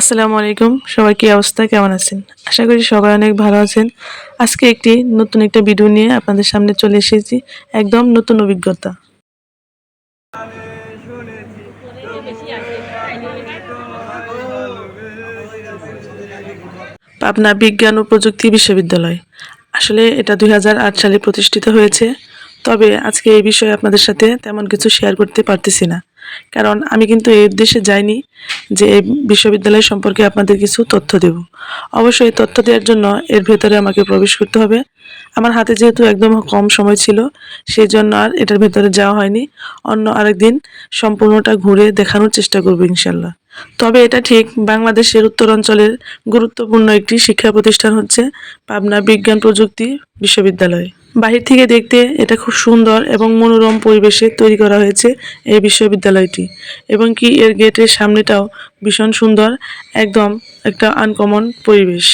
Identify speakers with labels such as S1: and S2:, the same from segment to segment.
S1: আসসালামু আলাইকুম। সবাই কি অবস্থা? কেমন আছেন? আশা করি সবাই অনেক ভালো আছেন। আজকে একটি নতুন একটা ভিডিও নিয়ে আপনাদের সামনে চলে এসেছি। একদম নতুন অভিজ্ঞতা। পাবনা বিজ্ঞান ও প্রযুক্তি বিশ্ববিদ্যালয়। আসলে এটা দুই হাজার আট সালে প্রতিষ্ঠিত হয়েছে। তবে আজকে এই বিষয়ে আপনাদের সাথে তেমন কিছু শেয়ার করতে পারতেছি না। কারণ আমি কিন্তু এই উদ্দেশ্যে যাইনি যে এই বিশ্ববিদ্যালয় সম্পর্কে আপনাদের কিছু তথ্য দেব। অবশ্যই তথ্য দেওয়ার জন্য এর ভেতরে আমাকে প্রবেশ করতে হবে। আমার হাতে যেহেতু একদম কম সময় ছিল সেই জন্য আর এটার ভেতরে যাওয়া হয়নি। অন্য আরেকদিন সম্পূর্ণটা ঘুরে দেখানোর চেষ্টা করব ইনশাল্লাহ। তবে এটা ঠিক, বাংলাদেশের উত্তরাঞ্চলের গুরুত্বপূর্ণ একটি শিক্ষা প্রতিষ্ঠান হচ্ছে পাবনা বিজ্ঞান প্রযুক্তি বিশ্ববিদ্যালয়। বাহির থেকে দেখতে এটা খুব সুন্দর এবং মনোরম পরিবেশে তৈরি করা হয়েছে এই বিশ্ববিদ্যালয়টি। এবং কি এর গেটের সামনেটাও ভীষণ সুন্দর, একদম একটা আনকমন পরিবেশ।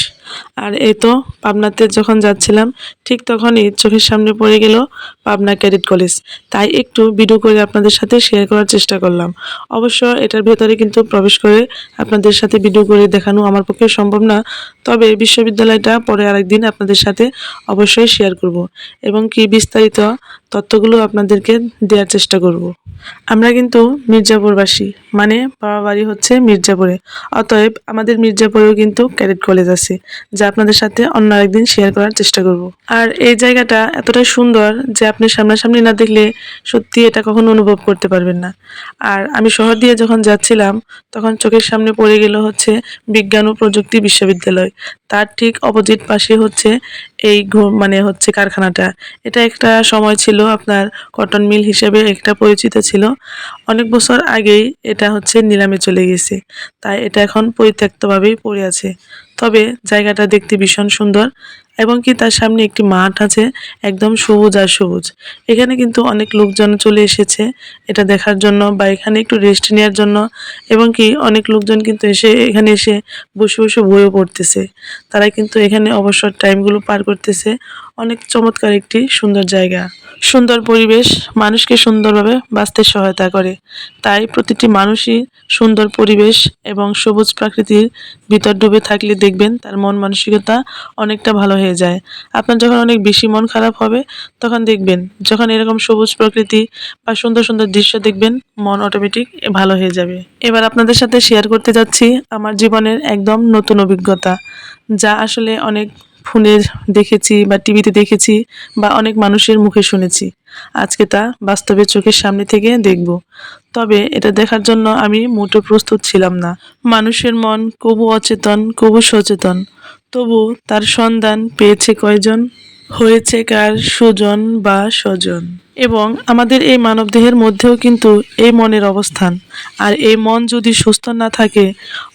S1: আর এই তো পাবনাতে যখন যাচ্ছিলাম, ঠিক তখনই চোখের সামনে পড়ে গেল পাবনা ক্যাডেট কলেজ। তাই একটু ভিডিও করে আপনাদের সাথে শেয়ার করার চেষ্টা করলাম। অবশ্য এটার ভেতরে কিন্তু প্রবেশ করে আপনাদের সাথে ভিডিও করে দেখানো আমার পক্ষে সম্ভব না, তবে বিশ্ববিদ্যালয়টা পরে আরেকদিন আপনাদের সাথে অবশ্যই শেয়ার করব এবং কি বিস্তারিত তথ্যগুলো আপনাদেরকে দেওয়ার চেষ্টা করব। আমরা কিন্তু মির্জাপুরবাসী মানে বাবা বাড়ি হচ্ছে মির্জাপুরে। অতএব আমাদের মির্জাপুরেও কিন্তু ক্যাডেট কলেজ আছে, যা আপনাদের সাথে অন্য আরেকদিন শেয়ার করার চেষ্টা করব। আর এই জায়গাটা এতটাই সুন্দর যে আপনি সামনাসামনি না দেখলে সত্যি এটা কখনো অনুভব করতে পারবেন না। আর আমি শহর দিয়ে যখন যাচ্ছিলাম, তখন চোখের সামনে পড়ে গেল হচ্ছে বিজ্ঞান ও প্রযুক্তি বিশ্ববিদ্যালয়। তার ঠিক অপোজিট পাশে হচ্ছে এই মানে হচ্ছে কারখানাটা। এটা একটা সময় ছিল আপনার কটন মিল হিসেবে একটা পরিচিত ছিল। অনেক বছর আগেই এটা হচ্ছে নিলামে চলে গেছে। তাই এটা এখন পরিত্যক্তভাবেই পড়ে আছে। তবে জায়গাটা দেখতে ভীষণ সুন্দর এবং কি তার সামনে একটি মাঠ আছে, একদম সবুজ আর সবুজ। এখানে কিন্তু অনেক লোকজন চলে এসেছে, এটা দেখার জন্য বা এখানে একটু রেস্ট নেওয়ার জন্য এবং কি অনেক লোকজন কিন্তু এসে এখানে এসে বসে বসে বইও পড়তেছে। তারা কিন্তু এখানে অবসর টাইমগুলো পার করতেছে। অনেক চমৎকার একটি সুন্দর জায়গা। সুন্দর পরিবেশ মানুষকে সুন্দরভাবে বাঁচতে সহায়তা করে। তাই প্রতিটি মানুষই সুন্দর পরিবেশ এবং সবুজ প্রাকৃতির ভিতর ডুবে থাকলে দেখবেন তার মন মানসিকতা অনেকটা ভালো হয়ে যায়। আপনার যখন অনেক বেশি মন খারাপ হবে, তখন দেখবেন যখন এরকম সবুজ প্রকৃতি বা সুন্দর সুন্দর দৃশ্য দেখবেন, মন অটোমেটিক ভালো হয়ে যাবে। এবার আপনাদের সাথে শেয়ার করতে যাচ্ছি আমার জীবনের একদম নতুন অভিজ্ঞতা, যা আসলে অনেক ফোনে দেখেছি বা টিভিতে দেখেছি বা অনেক মানুষের মুখে শুনেছি। আজকে তা বাস্তবে চোখের সামনে থেকে দেখব। তবে এটা দেখার জন্য আমি মোটো প্রস্তুত ছিলাম না। মানুষের মন কবু অচেতন, কবু সচেতন। তবু তার সন্ধান পেয়েছে কয়জন? হয়েছে কার সুজন বা স্বজন? এবং আমাদের এই মানবদেহের মধ্যেও কিন্তু এই মনের অবস্থান। আর এই মন যদি সুস্থ না থাকে,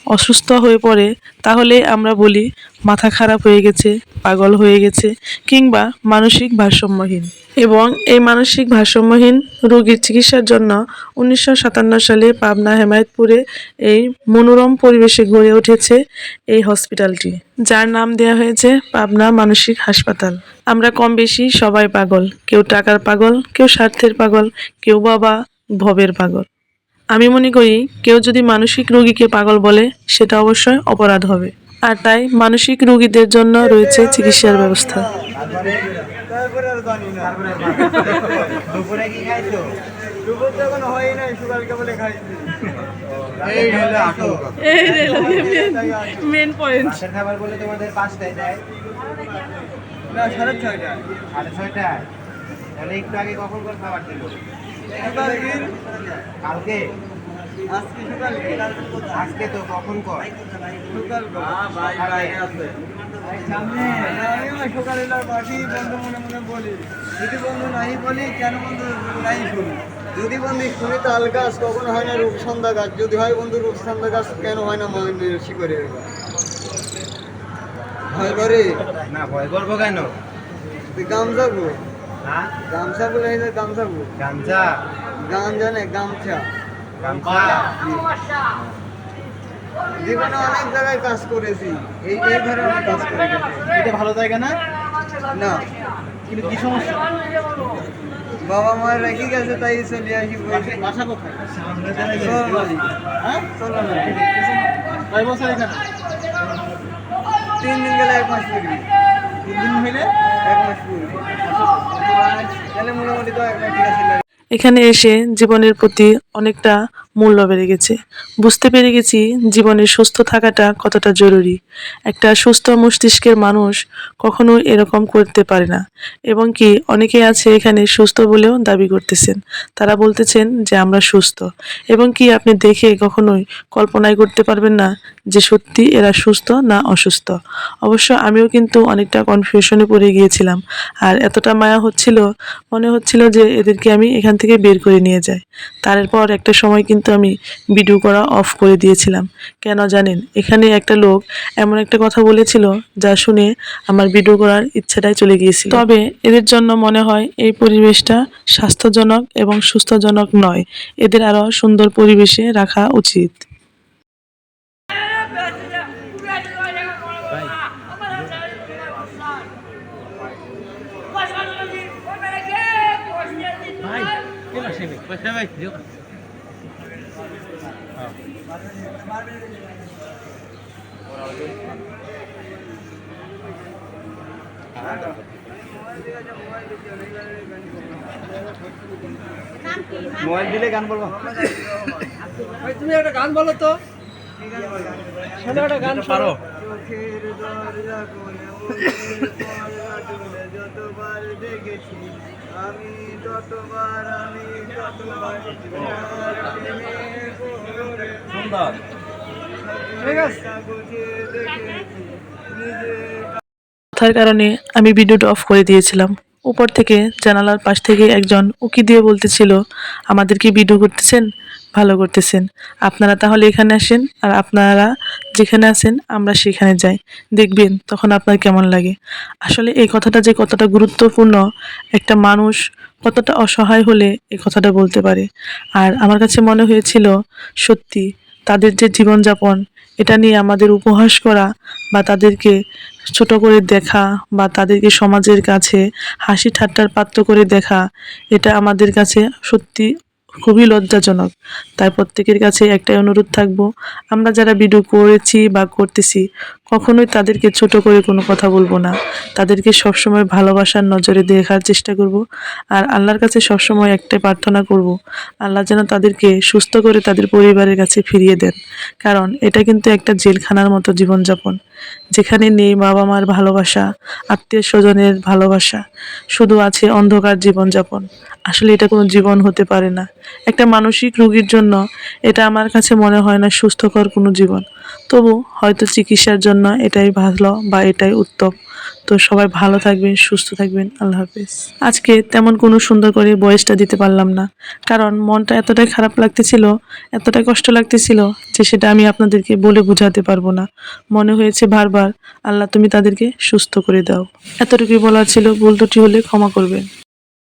S1: অসুস্থ হয়ে পড়ে, তাহলে আমরা বলি, মাথা খারাপ হয়ে গেছে, পাগল হয়ে গেছে, কিংবা মানসিক ভারসাম্যহীন। এবং এই মানসিক ভারসাম্যহীন রোগীর চিকিৎসার জন্য উনিশশো সাতান্ন সালে পাবনা হেমায়তপুরে এই মনোরম পরিবেশে গড়ে উঠেছে এই হসপিটালটি, যার নাম দেওয়া হয়েছে পাবনা মানসিক হাসপাতাল। আমরা কম বেশি সবাই পাগল, কেউ টাকার পাগল কেউ স্বার্থের পাগল কেউ বাবা ভবের পাগল। আমি মনে করি কেউ যদি মানসিক রোগীকে পাগল বলে সেটা অবশ্যই অপরাধ হবে। আর তাই মানসিক রোগীদের জন্য রয়েছে চিকিৎসার ব্যবস্থা।
S2: জানি না সাড়ে ছয়টা
S3: সাড়ে ছয়টায়? তাহলে একটু আগে কখন করে খাবার দিল
S2: সকাল
S3: কালকে?
S2: আজকে
S3: তো কখন কর?
S2: সকাল। বন্ধু মনে মনে বলি। যদি বন্ধু নাই বলি কেন বন্ধু নাই শুনি? যদি বন্ধু শুনি তাল গাছ কখনো হয় না রূপসন্ধা গাছ। যদি হয় বন্ধু রূপসন্ধা গাছ কেন হয় না মহেন্দ্র শিকরের গাছ ভয় করে?
S3: না ভয় করব কেন?
S2: তুই গামছা গো
S3: হ্যাঁ
S2: গামছা বলে গামছা গো
S3: গামছা।
S2: গান জানে গামছা।
S3: গামছা।
S2: জীবনে অনেক জায়গায় কাজ করেছি। এই এই ঘরে অনেক কাজ করে
S3: এটা ভালো জায়গা না?
S2: না।
S3: কিন্তু কি সমস্যা?
S2: বাবা মা রেখে গেছে তাই চলে আসি
S3: বাসা কোথায়?
S2: হ্যাঁ? চলো না
S3: কয় বছর এখানে?
S2: তিন দিন গেলে এক মাস পুরবি
S3: তিন দিন হইলে
S2: এক মাস পুরবি
S1: এখানে এসে জীবনের প্রতি অনেকটা মূল্য বেড়ে গেছে। বুঝতে পেরে গেছি জীবনে সুস্থ থাকাটা কতটা জরুরি। একটা সুস্থ মস্তিষ্কের মানুষ কখনো এরকম করতে পারে না। এবং কি অনেকে আছে এখানে সুস্থ বলেও দাবি করতেছেন। তারা বলতেছেন যে আমরা সুস্থ। এবং কি আপনি দেখে কখনোই কল্পনাই করতে পারবেন না যে সত্যি এরা সুস্থ না অসুস্থ। অবশ্য আমিও কিন্তু অনেকটা কনফিউশনে পড়ে গিয়েছিলাম। আর এতটা মায়া হচ্ছিল, মনে হচ্ছিল যে এদেরকে আমি এখান থেকে বের করে নিয়ে যাই। তারপর একটা সময় কিন্তু আমি ভিডিও করা অফ করে দিয়েছিলাম। কেন জানেন? এখানে একটা লোক এমন একটা কথা বলেছিল যা শুনে আমার ভিডিও করার ইচ্ছাটাই চলে গিয়েছিল। তবে এদের জন্য মনে হয় এই পরিবেশটা স্বাস্থ্যজনক এবং সুস্থজনক নয়। এদের আরও সুন্দর পরিবেশে রাখা উচিত।
S3: পয়সা ভাই দিও
S2: মোবাইল দিলে গান বলব।
S3: ভাই তুমি একটা গান বলো তো। একটা গান পারো।
S2: চোখের দরজা কোণে পর্দা তুলে যতবার দেখেছি আমি ততবার আমি ততবার তোমার প্রেমে পড়ে
S3: সুন্দর। ঠিক আছে
S2: দেখেছি নিজে
S1: কথার কারণে আমি ভিডিওটা অফ করে দিয়েছিলাম। উপর থেকে জানালার পাশ থেকে একজন উকি দিয়ে বলতেছিল আমাদের কি ভিডিও করতেছেন? ভালো করতেছেন। আপনারা তাহলে এখানে আসেন আর আপনারা যেখানে আছেন, আমরা সেখানে যাই। দেখবেন তখন আপনার কেমন লাগে। আসলে এই কথাটা যে কতটা গুরুত্বপূর্ণ একটা মানুষ কতটা অসহায় হলে এই কথাটা বলতে পারে। আর আমার কাছে মনে হয়েছিল, সত্যি তাদের যে জীবনযাপন, এটা নিয়ে আমাদের উপহাস করা বা তাদেরকে ছোট করে দেখা বা তাদেরকে সমাজের কাছে হাসি ঠাট্টার পাত্র করে দেখা, এটা আমাদের কাছে সত্যি খুবই লজ্জাজনক। তাই প্রত্যেকের কাছে একটাই অনুরোধ থাকব আমরা যারা ভিডিও করেছি বা করতেছি কখনোই তাদেরকে ছোট করে কোনো কথা বলব না। তাদেরকে সবসময় ভালোবাসার নজরে দেখার চেষ্টা করব। আর আল্লাহর কাছে সবসময় একটাই প্রার্থনা করব, আল্লাহ যেন তাদেরকে সুস্থ করে তাদের পরিবারের কাছে ফিরিয়ে দেন। কারণ এটা কিন্তু একটা জেলখানার মতো জীবনযাপন, যেখানে নেই বাবা মার ভালোবাসা আত্মীয় স্বজনের ভালোবাসা, শুধু আছে অন্ধকার জীবনযাপন। আসলে এটা কোনো জীবন হতে পারে না। একটা মানসিক রোগীর জন্য এটা আমার কাছে মনে হয় না সুস্থকর কোনো জীবন। তবু হয়তো চিকিৎসার জন্য এটাই ভালো বা এটাই উত্তম। তো সবাই ভালো থাকবেন, সুস্থ থাকবেন। আল্লাহ হাফেজ। আজকে তেমন কোনো সুন্দর করে বয়সটা দিতে পারলাম না। কারণ মনটা এতটাই খারাপ লাগতেছিল, এতটাই কষ্ট লাগতেছিল যে সেটা আমি আপনাদেরকে বলে বোঝাতে পারব না। মনে হয়েছে বারবার, আল্লাহ, তুমি তাদেরকে সুস্থ করে দাও। এতটুকুই বলার ছিল। ভুল ত্রুটি হলে ক্ষমা করবেন।